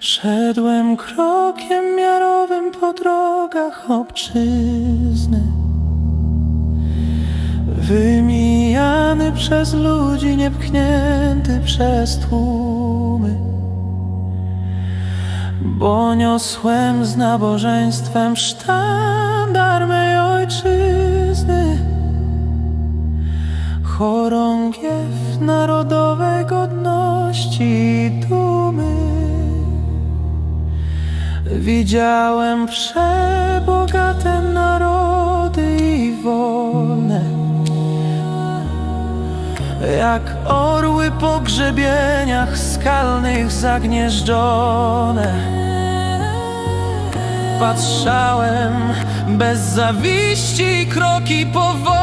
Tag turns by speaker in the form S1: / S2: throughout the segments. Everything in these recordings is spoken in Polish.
S1: Szedłem krokiem miarowym po drogach obczyzny Przez ludzi, niepchnięty przez tłumy. Bo niosłem z nabożeństwem sztandar mej ojczyzny. Chorągiew narodowej godności i dumy. Widziałem przebogate narody Jak orły po grzebieniach skalnych zagnieżdżone. Patrzałem bez zawiści kroki powolne.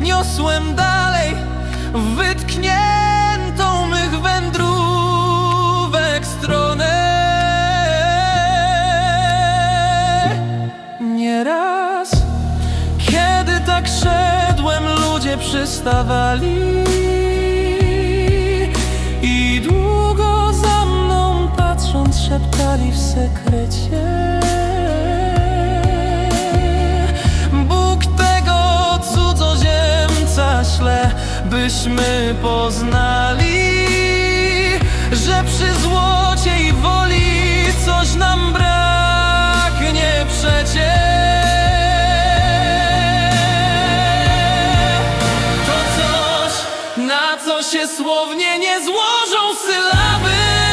S1: Niosłem dalej wytkniętą mych wędrówek stronę. Nieraz, przystawali i długo za mną patrząc szeptali w sekrecie. Bóg tego cudzoziemca śle, byśmy poznali co się słownie nie złożą sylaby.